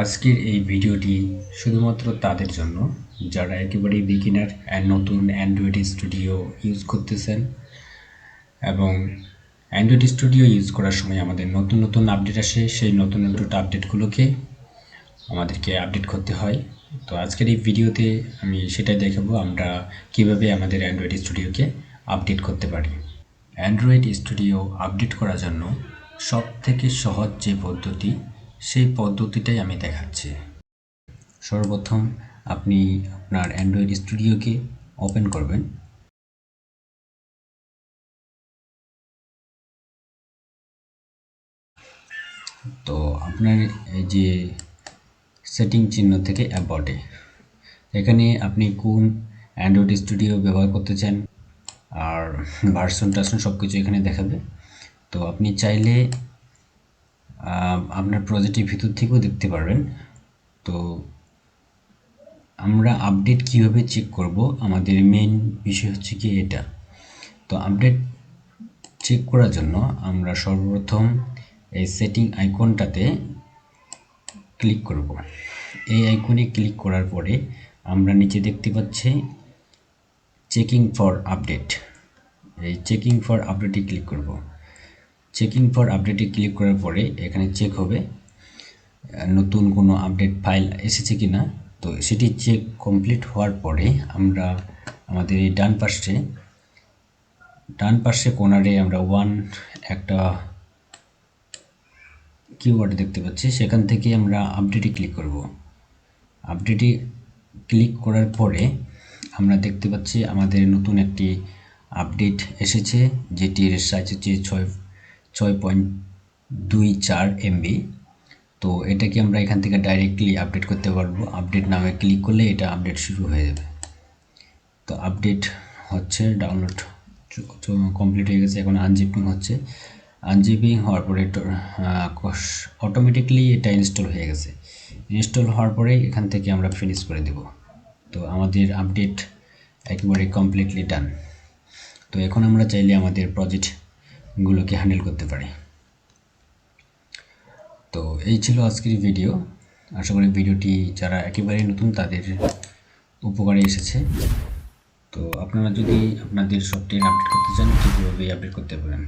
আজকের এই ভিডিওটি শুধুমাত্র তাদের জন্য, যারা একেবারেই বিগিনার অ্যান্ড নতুন অ্যান্ড্রয়েড স্টুডিও ইউজ করতেছেন এবং অ্যান্ড্রয়েড স্টুডিও ইউজ করার সময় আমাদের নতুন নতুন আপডেট আসে, সেই নতুন নতুন আপডেটগুলোকে আমাদেরকে আপডেট করতে হয়। তো আজকের এই ভিডিওতে আমি সেটাই দেখাবো, আমরা কীভাবে আমাদের অ্যান্ড্রয়েড স্টুডিওকে আপডেট করতে পারি। অ্যান্ড্রয়েড স্টুডিও আপডেট করার জন্য সব থেকে সহজ যে পদ্ধতি সেই পদ্ধতিটাই আমি দেখাচ্ছি। সর্বপ্রথম আপনি আপনার অ্যান্ড্রয়েড স্টুডিওকে ওপেন করবেন। তো আপনার এই যে সেটিং চিহ্ন থেকে অ্যাবাউটে এখানে আপনি কোন অ্যান্ড্রয়েড স্টুডিও ব্যবহার করতে চান, আর ভার্সন টার্সন সব কিছু এখানে দেখাবে। তো আপনি চাইলে আপনার প্রজেক্টের ভিতর থেকেও দেখতে পারবেন। তো আমরা আপডেট কীভাবে চেক করব? আমাদের মেইন বিষয় হচ্ছে কি এটা। তো আপডেট চেক করার জন্য আমরা সর্বপ্রথম এই সেটিং আইকনটাতে ক্লিক করব। এই আইকনে ক্লিক করার পরে আমরা নিচে দেখতে পাচ্ছি চেকিং ফর আপডেট এই চেকিং ফর আপডেটে ক্লিক করব। চেকিং ফর আপডেটে ক্লিক করার পরে এখানে চেক হবে। নতুন কোনো আপডেট ফাইল এসেছে কি না তো সেটি চেক কমপ্লিট হওয়ার পরে আমরা আমাদের এই ডান পাশে ডান পাশে কোনারে আমরা ওয়ান একটা কিওয়ার্ড দেখতে পাচ্ছি। সেখান থেকে আমরা আপডেটে ক্লিক করব। আপডেটে ক্লিক করার পরে আমরা দেখতে পাচ্ছি আমাদের নতুন একটি আপডেট এসেছে, যেটির সাইজ হচ্ছে ছয় ছয় পয়েন্ট দুই চার এমবি তো এটাকে আমরা এখান থেকে ডাইরেক্টলি আপডেট করতে পারব? আপডেট নামে ক্লিক করলে এটা আপডেট শুরু হয়ে যাবে। তো আপডেট হচ্ছে ডাউনলোড কমপ্লিট হয়ে গেছে, এখন আনজিপিং হচ্ছে। আনজিপিং হওয়ার পরে অটোমেটিকলি এটা ইনস্টল হয়ে গেছে। ইনস্টল হওয়ার পরে এখান থেকে আমরা ফিনিশ করে দেব। তো আমাদের আপডেট একেবারে কমপ্লিটলি ডান তো এখন আমরা চাইলে আমাদের প্রজেক্টগুলোকে হ্যান্ডেল করতে পারি। তো এই ছিল আজকের ভিডিও আশা করি ভিডিওটি যারা একেবারেই নতুন তাদের উপকারে এসেছে। তো আপনারা যদি আপনাদের সফটওয়্যার আপডেট করতে চান কীভাবে আপডেট করতে পারেন?